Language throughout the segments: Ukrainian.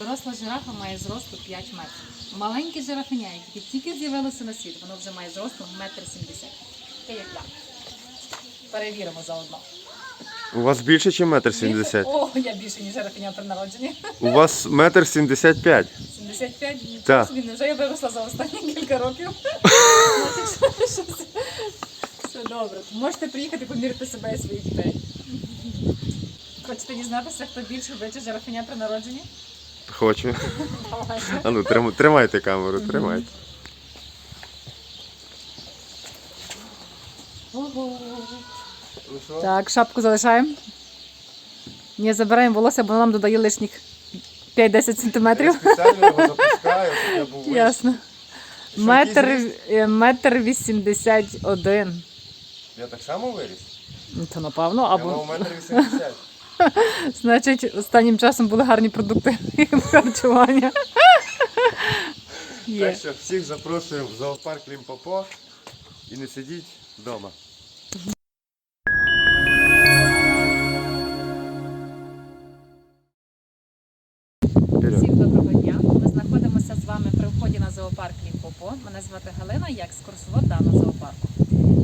Доросла жирафа має зросту 5 метрів. Маленькі жирафеня, які тільки з'явилися на світ, воно вже має зросту 1,70 м. Це як так. Перевіримо заодно. У вас більше, ніж метр сімдесят? О, я більше, ніж жирафеня при народженні. У вас метр сімдесят п'ять. 75 днів. Так. Собі невже я виросла за останні кілька років. Все- добре. Можете приїхати поміряти себе і своїх дітей. Хочете дізнатися, хто більше вбивче жирафеня при народженні? Хочу. А ну, трим- тримайте камеру, тримайте. Так, шапку залишаємо. Не забираємо волосся, бо нам додає лишніх 5-10 сантиметрів. спеціально його запускаю, щоб я був Ясно. Метр, метр вісімдесят один. Я так само виріс? Ну, То напевно, Я мав метр вісімдесят. значить останнім часом були гарні продукти харчування. Є. Так що всіх запрошуємо в зоопарк Лімпопо і не сидіть вдома. Всім доброго дня. Ми знаходимося з вами при вході на зоопарк Лімпопо. Мене звати Галина, я екскурсовод даного зоопарку.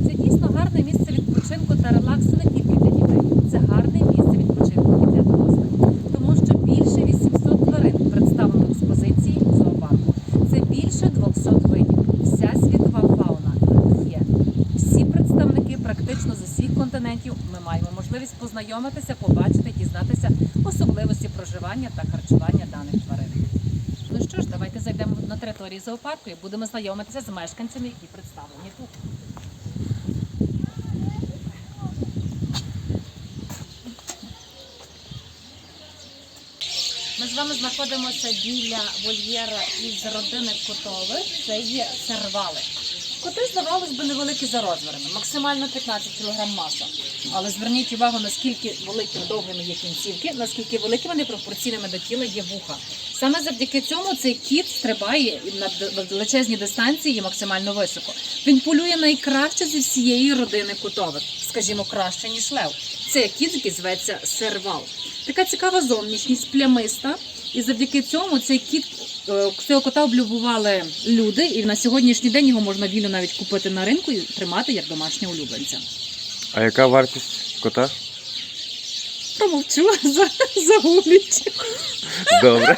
Це дійсно гарне місце відпочинку та релаксу не тільки для дітей. Це гарне місце відпочинку і для дорослих. Тому що більше 800 тварин представлено в експозиції зоопарку. Це більше 200 видів. Вся світова фауна тут є. Всі представники практично з усіх континентів ми маємо можливість познайомитися, побачити, дізнатися особливості проживання та харчування даних тварин. Ну що ж, давайте зайдемо на територію зоопарку і будемо знайомитися з мешканцями, які представлені тут. Ми з вами знаходимося біля вольєра із родини котових. Це є сервали. Коти, здавалось би, невеликі за розмірами, максимально 15 кг маса. Але зверніть увагу, наскільки великими довгими є кінцівки, наскільки великими непропорційними до тіла є вуха. Саме завдяки цьому цей кіт стрибає на величезні дистанції максимально високо. Він полює найкраще зі всієї родини котових, скажімо, краще ніж лев. Це кіт, який зветься сервал. Така цікава зовнішність, плямиста. І завдяки цьому цей кіт е, цього кота облюбували люди, і на сьогоднішній день його можна вільно навіть купити на ринку і тримати як домашнього улюбленця. А яка вартість кота? Промовчу, за- загублять. Добре.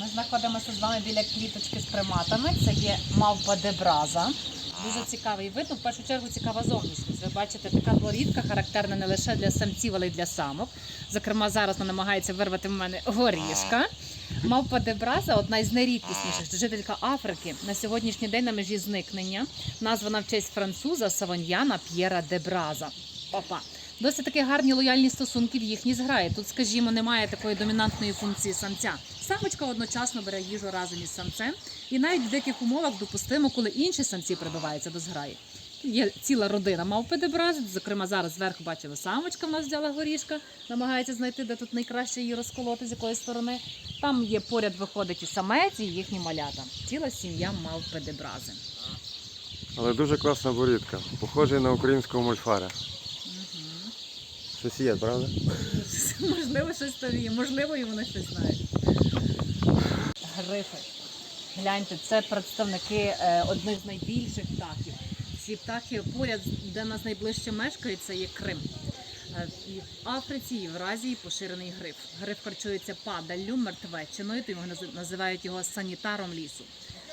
Ми знаходимося з вами біля кліточки з приматами. Це є мавпа дебраза. Дуже цікавий вид. Ну, в першу чергу цікава зовнішність. Ви бачите, така борідка характерна не лише для самців, але й для самок. Зокрема, зараз вона намагається вирвати в мене горішка. Мавпа дебраза одна із найрідкісніших жителька Африки на сьогоднішній день на межі зникнення. Названа в честь француза Савоньяна П'єра дебраза. Папа. Досить таки гарні лояльні стосунки в їхній зграї. Тут, скажімо, немає такої домінантної функції самця. Самочка одночасно бере їжу разом із самцем, і навіть в диких умовах допустимо, коли інші самці прибиваються до зграї. Є ціла родина мавпи дебрази. Зокрема, зараз зверху бачили самочка в нас взяла горішка, намагається знайти, де тут найкраще її розколоти, з якої сторони. Там є поряд виходить і самець, і їхні малята. Ціла сім'я мавпи дебрази. Але дуже класна борідка. Похожий на українського мольфара. Щось є, правда? Можливо, щось там є, можливо, і вони щось знають. Грифи. Гляньте, це представники е, одних з найбільших птахів. Ці птахи поряд, де нас найближче мешкають, це є Крим. Е, І в Африці, і в Азії поширений гриф. Гриф харчується падаллю, мертвечиною, то його називають його санітаром лісу.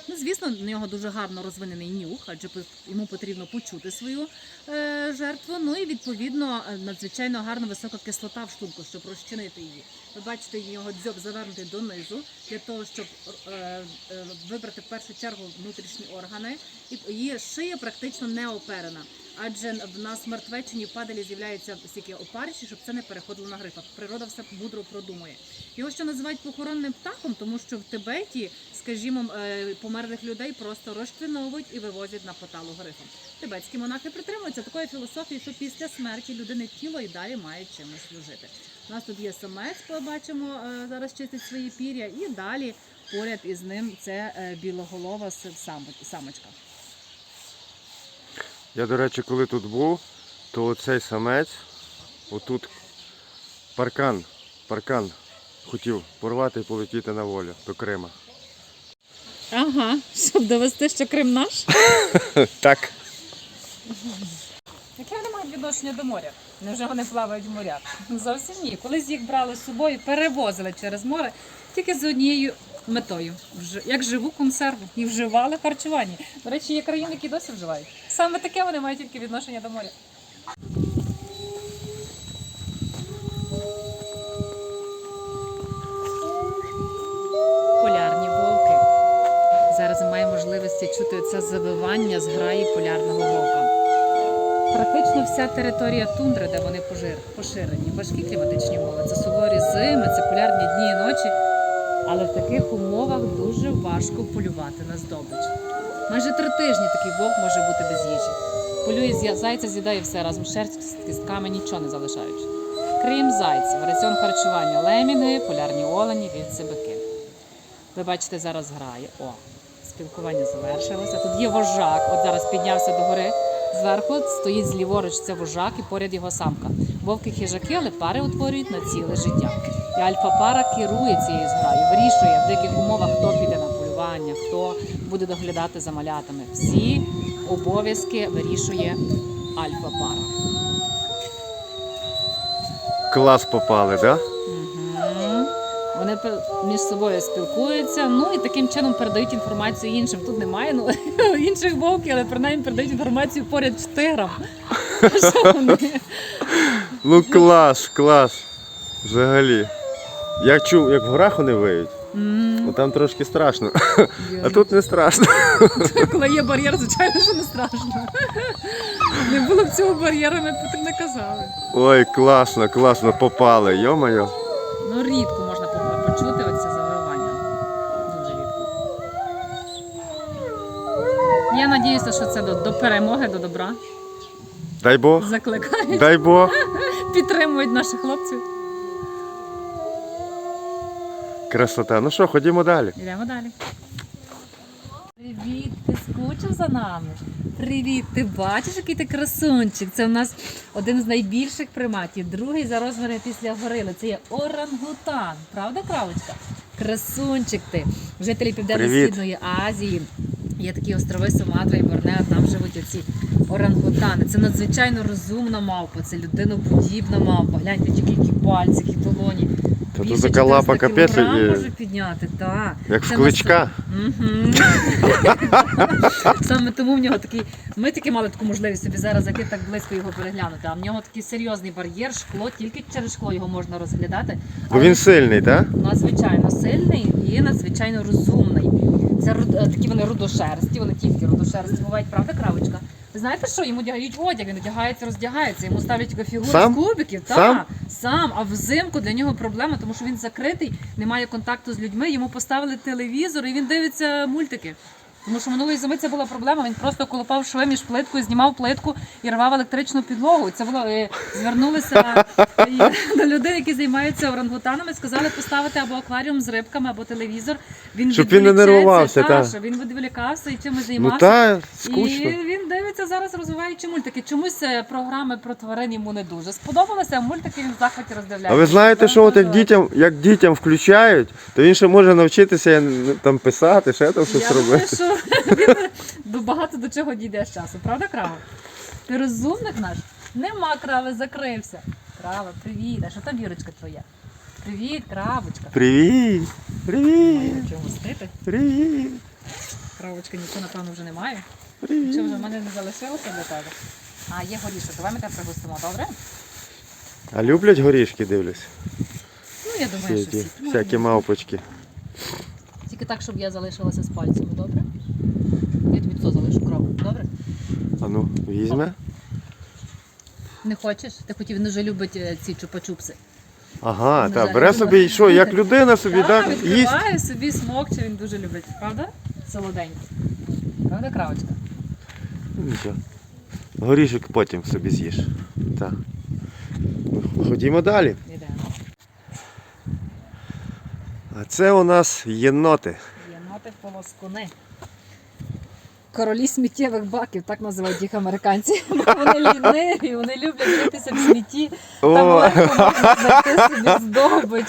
Ну, звісно, в нього дуже гарно розвинений нюх, адже йому потрібно почути свою е, жертву. Ну і відповідно е, надзвичайно гарна висока кислота в шлунку, щоб розчинити її. Ви бачите, його дзьоб завернутий донизу для того, щоб е, е, вибрати в першу чергу внутрішні органи. І її шия практично не оперена. Адже в нас мертвечині падалі з'являються стільки опариші, щоб це не переходило на грифа. Природа все мудро продумує. Його ще називають похоронним птахом, тому що в Тибеті, скажімо, е, померлих людей просто розчленовують і вивозять на поталу грифом. Тибетські монахи притримуються такої філософії, що після смерті людини тіло і далі має чимось служити. У нас тут є самець, побачимо, е, зараз чистить свої пір'я, і далі поряд із ним це е, білоголова самочка. Я, до речі, коли тут був, то оцей самець, отут паркан, паркан хотів порвати і полетіти на волю до Крима. Ага, щоб довести, що Крим наш. Так. Яке вони мають відношення до моря? Невже вони плавають в морях? Зовсім ні. Колись їх брали з собою, перевозили через море тільки з однією метою, Вж- як живу консерву, і вживали харчування. До речі, є країни, які досі вживають. Саме таке вони мають тільки відношення до моря. Можливості чути це завивання з граї полярного вовка. Практично вся територія тундри, де вони поширені, важкі кліматичні умови. Це суворі зими, це полярні дні і ночі. Але в таких умовах дуже важко полювати на здобич. Майже три тижні такий вовк може бути без їжі. Полює зайця, з'їдає все разом з шерстю, з кістками, нічого не залишаючи. Крім зайців, раціон харчування лемінги, полярні олені, вівці, бики. Ви бачите, зараз грає. О, спілкування завершилося. Тут є вожак. От зараз піднявся до гори. Зверху стоїть зліворуч це вожак і поряд його самка. Вовки хижаки, але пари утворюють на ціле життя. І альфа-пара керує цією зграю, вирішує в деяких умовах, хто піде на полювання, хто буде доглядати за малятами. Всі обов'язки вирішує альфа-пара. Клас попали, так? Мгм. Вони між собою спілкуються, ну і таким чином передають інформацію іншим. Тут немає ну, інших вовків, але принаймні передають інформацію поряд з тигром. Ну клас, клас. Взагалі. Я чув, як в горах вони виють, ну там трошки страшно. А тут не страшно. Коли є бар'єр, звичайно, що не страшно. Не було б цього бар'єра, ми б не казали. Ой, класно, класно попали, йо-моє. Ну, рідко почути оце завивання. Дуже рідко. Я сподіваюся, що це до, до перемоги, до добра. Дай Бог, Закликають, дай Бог. підтримують наших хлопців. Красота. Ну що, ходімо далі. Йдемо далі. Привіт, ти скучив за нами? Привіт, ти бачиш, який ти красунчик? Це у нас один з найбільших приматів, другий за розміром після горили. Це є орангутан. Правда, кравочка? Красунчик ти. Жителі Південно-Східної Азії. Є такі острови Суматра і Борнео, там живуть оці орангутани. Це надзвичайно розумна мавпа, це людиноподібна мавпа. Гляньте, тільки які пальці, які долоні. Та тут Більше така лапа капець може підняти, так. Як в кличка. Саме тому в нього такий. Ми тільки мали таку можливість собі зараз зайти так близько його переглянути. А в нього такий серйозний бар'єр, шкло, тільки через шкло його можна розглядати. Бо він сильний, так? надзвичайно сильний і надзвичайно розумний. Це руд- е, такі вони рудошерсті, вони тільки рудошерсті бувають, правда, кравочка? Ви знаєте, що йому дягають одяг, він одягається, роздягається, йому ставлять фігури Сам? з кубиків. Так, Сам? сам. А взимку для нього проблема, тому що він закритий, немає контакту з людьми. Йому поставили телевізор і він дивиться мультики. Тому що минулої зими це була проблема. Він просто колопав шви між плиткою, знімав плитку і рвав електричну підлогу. Це було е, звернулися е, до людей, які займаються орангутанами, сказали поставити або акваріум з рибками, або телевізор. Він Щоб він не нервувався, та, та. щоб він відволікався і чимось Ну займався. та, І він дивиться зараз розвиваючи мультики. Чомусь е, програми про тварин йому не дуже сподобалося, а мультики він в захваті роздивляється. А ви знаєте, що от як дітям, як дітям включають, то він ще може навчитися ну, там писати, ще там щось робити. до багато до чого дійде з часу, правда, крава? Ти розумник наш? Нема крави, закрився. Крава, привіт. А що там вірочка твоя? Привіт, кравочка. Привіт! Привіт! Чого гостити? Привіт! Кравочка нічого, напевно, вже немає. Привіт! Що вже в мене не залишилося для тебе? А, є горішок, давай ми тебе пригостимо, добре? А люблять горішки, дивлюсь. Ну, я Всі що ті, всі. Всякі мавпочки. Тільки так, щоб я залишилася з пальцями, добре? Я тобі це залишу крову, добре? А ну, візьме. Не хочеш? Ти хотів, він дуже любить е, ці чупа-чупси. Ага, так, бере собі, і що, як людина собі, Так, так, їсть. відкриває собі смокче, він дуже любить, правда? Солоденько. Правда, кравочка? Нічого. Горішок потім собі з'їш. Так. Ну, Ходімо далі. Йдемо. А це у нас єноти. Єноти полоскуни. Королі сміттєвих баків, так називають їх американці. Бо вони ліниві, вони люблять житися в смітті. Там О, легко можна знайти собі здобич.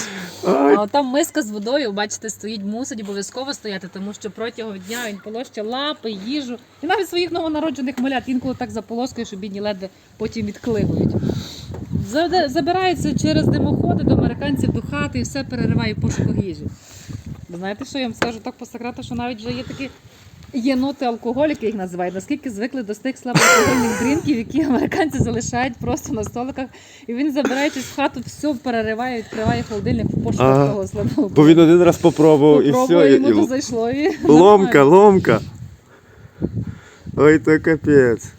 А там миска з водою, бачите, стоїть, мусить обов'язково стояти, тому що протягом дня він полоща лапи, їжу. І навіть своїх новонароджених малят інколи так заполоскує, що бідні ледве потім відклигують. Забирається через димоходи до американців до хати і все перериває в пошуках їжі. Знаєте, що я вам скажу так по секрету, що навіть вже є такі єноти алкоголіки їх називають, наскільки звикли до тих слабоалкогольних дрінків, які американці залишають просто на столиках. І він, забираючись в хату, все перериває, відкриває холодильник в пошуках Ага. того слабого. Бо він один раз попробував і Попробує, все. йому то І... зайшло. І... Ломка, ломка. Ой, то капець.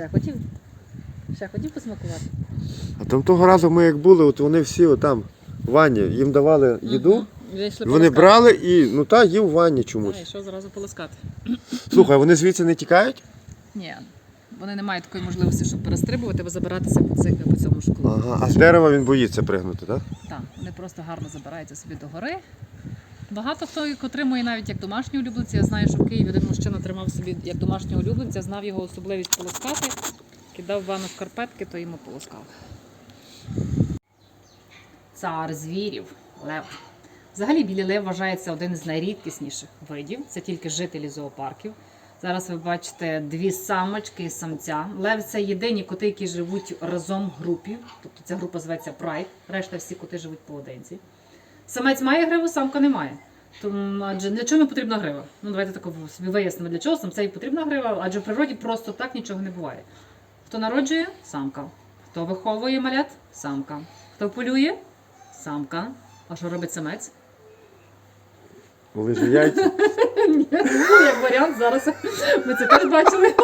Ще хотів? Ще хотів посмакувати? А там того разу ми як були, от вони всі отам в ванні, їм давали їду. Мгм. Вийшли Вони полоскати. брали і ну та їв в ванні А, чомусь. і що зразу полоскати? Слухай, вони звідси не тікають? Ні. Вони не мають такої можливості, щоб перестрибувати або забиратися по, цих, по цьому школу. Ага, а з дерева він боїться пригнути, так? Так, вони просто гарно забираються собі до гори. Багато хто їх отримує навіть як домашні улюбленці. Я знаю, що в Києві один мужчина тримав собі як домашнього улюбленця, знав його особливість полоскати, кидав ванну в карпетки, то йому полоскав. Цар звірів, лев. Взагалі білий лев вважається один з найрідкісніших видів. Це тільки жителі зоопарків. Зараз ви бачите дві самочки і самця. Лев це єдині коти, які живуть разом в групі. Тобто ця група зветься Pride. Решта всі коти живуть поодинці. Самець має гриву, самка не має. Тому, адже для чого потрібна грива? Ну давайте так собі вияснимо, для чого самцеві потрібна грива, адже в природі просто так нічого не буває. Хто народжує самка. Хто виховує малят самка. Хто полює самка. А що робить самець? Лиже яйця. Ну, як варіант, зараз ми це теж бачили.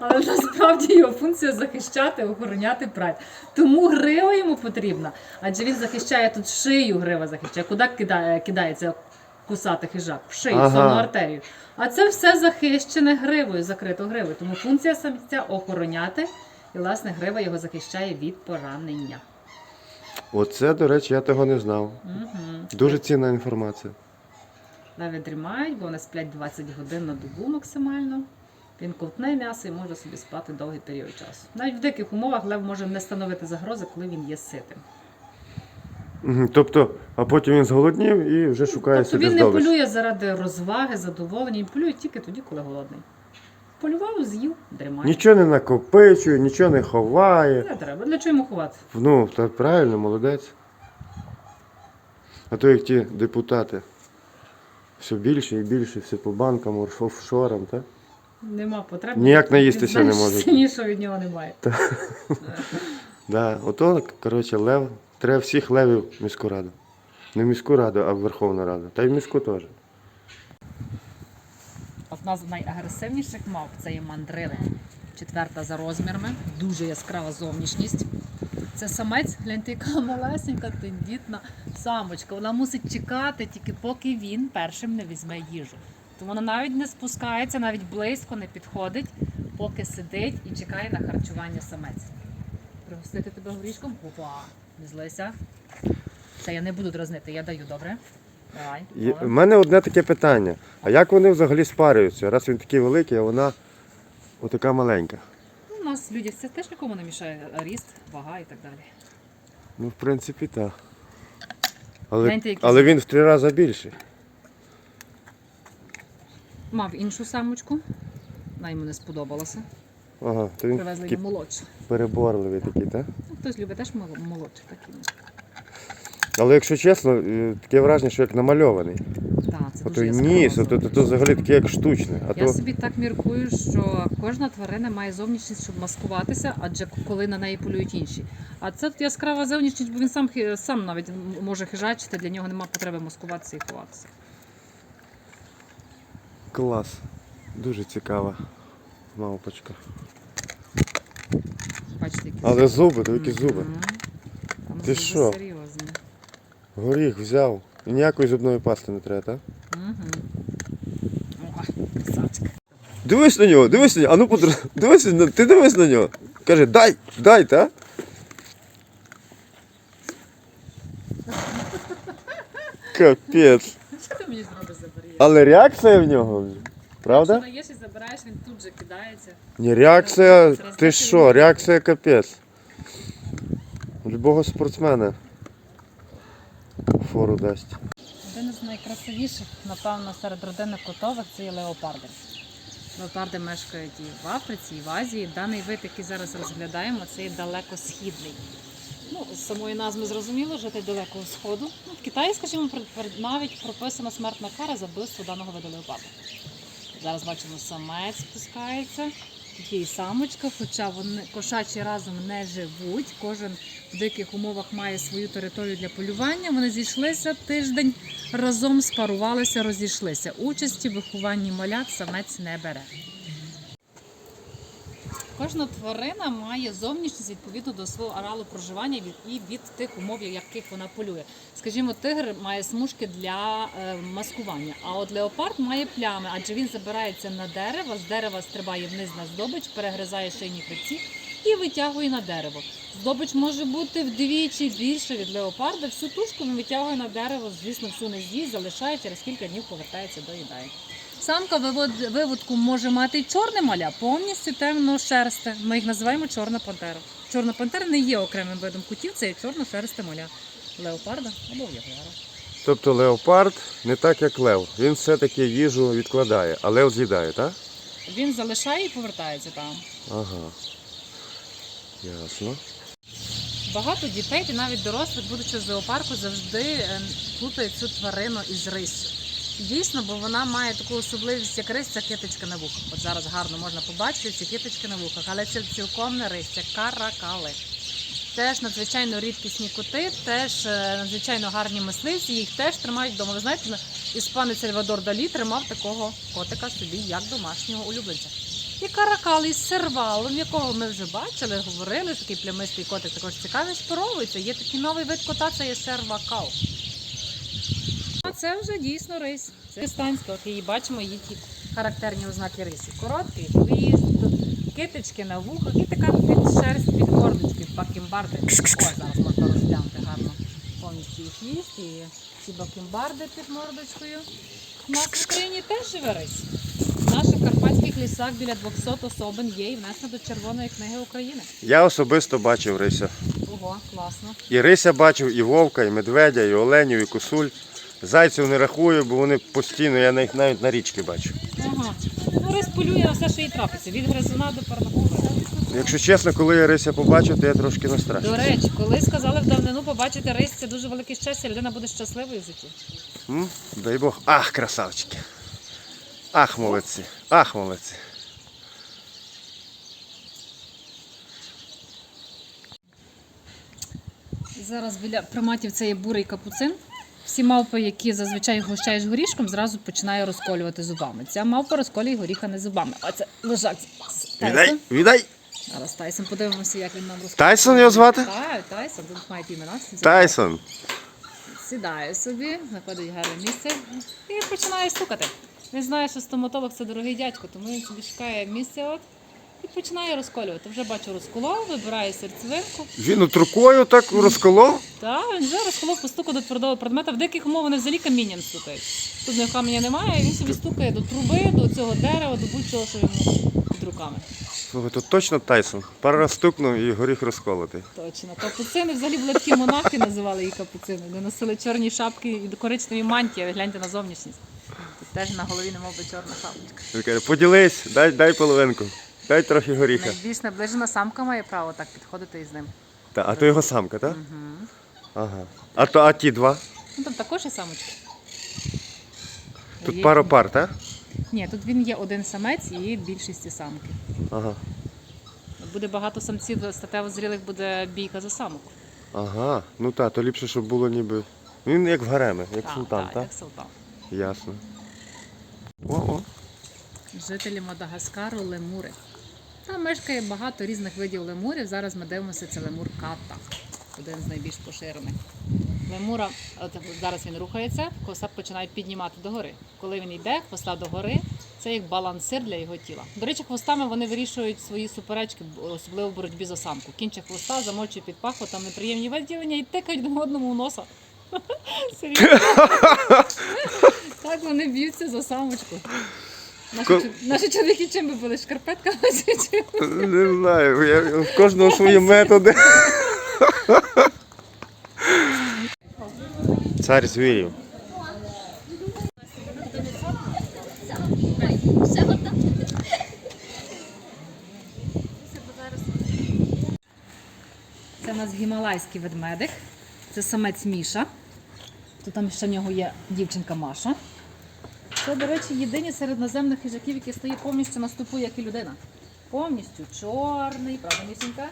Але насправді його функція захищати, охороняти прайд. Тому грива йому потрібна, адже він захищає тут шию, грива захищає. Куди кидає, кидається кусати хижак? В шию, Ага. ага. сонну артерію. А це все захищене гривою, закрито гривою. Тому функція самця охороняти, і власне грива його захищає від поранення. Оце, до речі, я того не знав. Угу. Дуже цінна інформація. Леви дрімають, бо вони сплять 20 годин на добу максимально. Він ковтне м'ясо і може собі спати довгий період часу. Навіть в диких умовах лев може не становити загрози, коли він є ситим. Мгм, Тобто, а потім він зголоднів і вже шукає тобто собі він не здобич. полює заради розваги, задоволення, він полює тільки тоді, коли голодний. Полював, з'їв, дрімає. Нічого не накопичує, нічого не ховає. Не треба. Для чого йому ховати? Ну, та правильно, молодець. А то як ті депутати. Все більше і більше, все по банкам, оф- офшорам, так? Нема потреби. Ніяк наїстися не може. Сильнішого від нього немає. Да. Ото, коротше, лев. Треба всіх левів в міську раду. Не в міську раду, а в Верховну Раду. Та й в міську теж. Одна з найагресивніших мав це є мандрили. Четверта за розмірами, дуже яскрава зовнішність. Це самець, гляньте, яка малесенька, тендітна самочка. Вона мусить чекати тільки поки він першим не візьме їжу. Тому вона навіть не спускається, навіть близько не підходить, поки сидить і чекає на харчування самець. Пригостити тебе горішком? Опа, не злися. Це я не буду дразнити, я даю, добре? Давай. В мене одне таке питання. А як вони взагалі спарюються? Раз він такий великий, а вона отака маленька. Нас людям це теж нікому не мішає ріст, вага і так далі. Ну, в принципі, так. Але, Знаєте, якісь- але він в три рази більший. Мав іншу самочку, вона йому не сподобалася. Ага, то він Привезли такий йому молодшу. переборливий такий, так? Ну, хтось любить теж мол- молодших таких. Але якщо чесно, е, таке враження, що як намальований. Так, це дуже яскраво ніс, ото, зовнішність. то взагалі таке як штучне. А Я то собі так міркую, що кожна тварина має зовнішність, щоб маскуватися, адже коли на неї полюють інші. А це от яскрава зовнішність, бо він сам хи- сам навіть може хижачити, для нього немає потреби маскуватися і ховатися. клас. Дуже цікава мавпочка. Бачите, які Але зуби, то які зуби. Мгм. Там Ти зуби що? серйозні. Горіх взяв. І ніякої зубної пасти не треба, так? Угу. Красавчик. Дивись на нього, дивись на нього. А ну подр... дивись на ти дивись на нього. Каже, дай, дай, та? Капець. Що ти мені зробиш за? Але реакція в нього, Якщо правда? даєш і забираєш, він тут же кидається. Ні, реакція, ти що, реакція капець. Любого спортсмена фору дасть. Один із найкрасивіших, напевно, серед родинних котових це є леопарди. Леопарди мешкають і в Африці, і в Азії. Даний вид, який зараз розглядаємо, це є далекосхідний. Ну, з самої назви зрозуміло, житель далекого сходу. Ну, в Китаї, скажімо, навіть прописана смертна кара за вбивство даного виду леопарда. Зараз бачимо, самець спускається. Тут є самочка, хоча вони кошачі разом не живуть. Кожен в диких умовах має свою територію для полювання. Вони зійшлися тиждень разом спарувалися, розійшлися. Участі в вихованні малят самець не бере. Кожна тварина має зовнішність відповідно до свого аралу проживання і від тих умов, яких вона полює. Скажімо, тигр має смужки для е, маскування, а от леопард має плями, адже він забирається на дерево, з дерева стрибає вниз на здобич, перегризає шийні хребці і витягує на дерево. Здобич може бути вдвічі більше від леопарда. Всю тушку він витягує на дерево, звісно, всю не з'їсть, залишає через кілька днів повертається до їдає. Самка виводку може мати чорне маля, повністю темно шерсте. Ми їх називаємо чорна пантера. Чорна пантера не є окремим видом котів, це є чорно шерсте маля. Леопарда або ягуара. Тобто леопард не так, як лев. Він все-таки їжу відкладає, а лев з'їдає, так? Він залишає і повертається там. Ага. Ясно. Багато дітей, і навіть дорослих, будучи в зоопарку, завжди е, плутають цю тварину із риссю. Дійсно, бо вона має таку особливість, як рись, це китичка на вухах. От зараз гарно можна побачити ці китички на вухах, але це цілком не рись, це каракали. Теж надзвичайно рідкісні коти, теж е, надзвичайно гарні мисливці, їх теж тримають вдома. Ви знаєте, іспанець Сальвадор Далі тримав такого котика собі як домашнього улюбленця. І каракал із сервалом, якого ми вже бачили, говорили, такий плямистий котик також цікавий, споровується. Є такий новий вид кота, це є сервакал. Це вже дійсно рись. Це пакистанська, от її бачимо, її ті характерні ознаки рисі. Короткий хвіст, китички на вухах і така під шерсть під мордочки, бакімбарди. О, зараз можна розглянути гарно повністю і хвіст, і ці бакімбарди під мордочкою. У нас в Україні теж живе рись. В наших карпатських лісах біля 200 особин є і внесено до Червоної книги України. Я особисто бачив рися. Ого, класно. І рися бачив, і вовка, і медведя, і оленів, і косуль. Зайців не рахую, бо вони постійно, я їх навіть на річки бачу. Ага. Ну, рись полює все, що їй трапиться. Від гризуна до парнокура. Якщо чесно, коли я рися побачив, то я трошки настрашив. До речі, коли сказали в давнину побачити рись, це дуже велике щастя, людина буде щасливою в житті. М? Дай Бог. Ах, красавчики. Ах, молодці. Ах, молодці. Зараз біля приматів це є бурий капуцин. Всі мавпи, які зазвичай гощаєш горішком, зразу починає розколювати зубами. Ця мавпа розколює горіха не зубами. А це лежак. Віддай, Тайсон. віддай. Зараз Тайсон, подивимося, як він нам розколює. Тайсон його звати? Так, Тайсон, тут мають імена. всі Тайсон. Сідає собі, знаходить гарне місце і починає стукати. Він знає, що стоматолог це дорогий дядько, тому він собі шукає місце от і починає розколювати. Вже бачу розколов, вибирає серцевинку. Він от рукою так розколов. Та він вже розколов по стуку до твердого предмета. В диких умовах вони взагалі камінням стукають. Тут в них каменя немає, він собі стукає до труби, до цього дерева, до будь-чого, що йому під руками. Слухай, тут точно Тайсон. Пару раз стукнув і горіх розколотий. Точно. Капуцини взагалі були такі монахи, називали її капуцини. Вони носили чорні шапки і коричневі мантії, гляньте на зовнішність. Тут теж на голові не мов би чорна шапочка. Він каже, поділись, дай, дай половинку. Дай трохи горіха. Найбільш наближена самка має право так підходити із ним. Та, а то його самка, так? Угу. Ага. А то а ті два? Ну там також є самочки. Тут Є- пара пар, так? Ні, тут він є один самець і більшість самки. Ага. Буде багато самців статево зрілих, буде бійка за самок. Ага. Ну так, то ліпше, щоб було ніби. Він як в гареми, як султан, так, так? як султан. Ясно. О-о. Жителі Мадагаскару лемури. Там мешкає багато різних видів лемурів. Зараз ми дивимося, це лемур ката, один з найбільш поширених. Лемура, от зараз він рухається, хвоста починає піднімати догори. Коли він йде, хвоста догори, це як балансир для його тіла. До речі, хвостами вони вирішують свої суперечки, особливо в боротьбі за самку. Кінчик хвоста замочує під паху, там неприємні виділення і тикають один одному в носа. Серйозно. Так вони б'ються за самочку. Наші, Ко- наші чоловіки чим би були шкарпетками чи чим? Не знаю, я, в кожного свої методи. Цар звірів. Це у нас гімалайський ведмедик. Це самець Міша. Тут там ще в нього є дівчинка Маша. Це, до речі, єдині серед наземних хижаків, які стоїть повністю на стопу, як і людина. Повністю чорний, правда, місінька,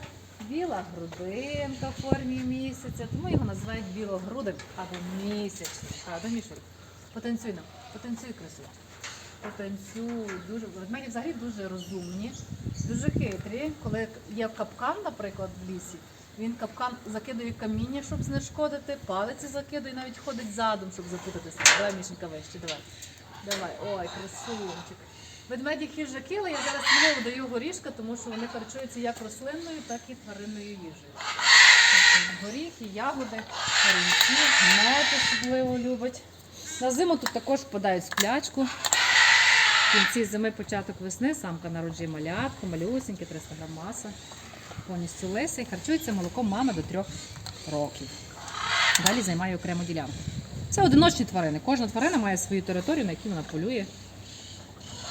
біла грудинка в формі місяця. Тому його називають білогрудик або місячний. Правда, Мішель? Потанцюй нам, потанцюй красиво. Потанцюй. Дуже ведмеді взагалі дуже розумні, дуже хитрі. Коли є капкан, наприклад, в лісі, він капкан закидує каміння, щоб знешкодити, палиці закидує, навіть ходить задом, щоб запутатися. Давай, Мішенька, вище, давай. Давай, ой, красунчик. Ведмеді хижаки, але я зараз сміливо даю горішка, тому що вони харчуються як рослинною, так і тваринною їжею. Горіхи, ягоди, корінці, мед особливо любить. На зиму тут також впадають сплячку. В кінці зими, початок весни, самка народжує малятку, малюсеньке, 300 грам маса. Повністю лиса харчується молоком мами до трьох років. Далі займає окрему ділянку. Це одиночні тварини. Кожна тварина має свою територію, на якій вона полює.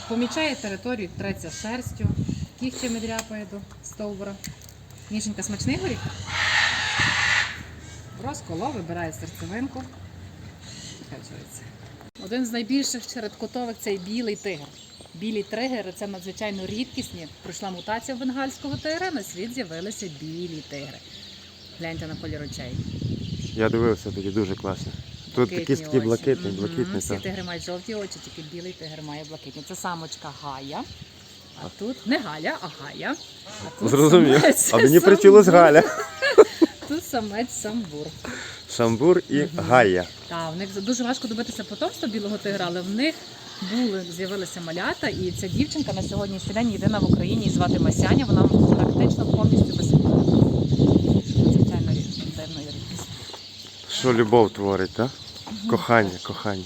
Помічає територію, треться шерстю, кігтями дряпає до стовбура. Мішенька смачний горіх. Розколов, вибирає серцевинку. Один з найбільших чередкотових це білий тигр. Білі тигри це надзвичайно рідкісні. Пройшла мутація бенгальського тигра, на світ з'явилися білі тигри. Гляньте на колір очей. Я дивився тоді дуже класно. Тут такі такі блакитні, блакитні. Всі так. тигри мають жовті очі, тільки білий тигр має блакитні. Це самочка Гая. А тут не Галя, а Гая. А тут Зрозумів. самець А мені Самбур. причулось Галя. Тут самець самбур. Шамбур і Гая. Так, в них дуже важко добитися потомства білого тигра, але в них були з'явилися малята, і ця дівчинка на сьогоднішній день єдина в Україні її звати Масяня. Вона практично повністю безплідна. Звичайно, рід- дивно і рідкість. Що любов творить, так? Кохання, кохання.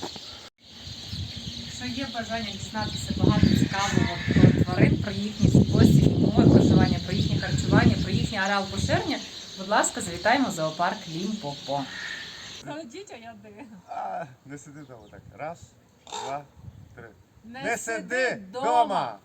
Якщо є бажання дізнатися багато цікавого про тварин, про їхній спосіб умови проживання, про їхнє харчування, про їхній ареал поширення, будь ласка, завітаємо в зоопарк Лімпопо. Ходіть, а я дивлю. А, не сиди вдома так. Раз, два, три. Не, сиди вдома!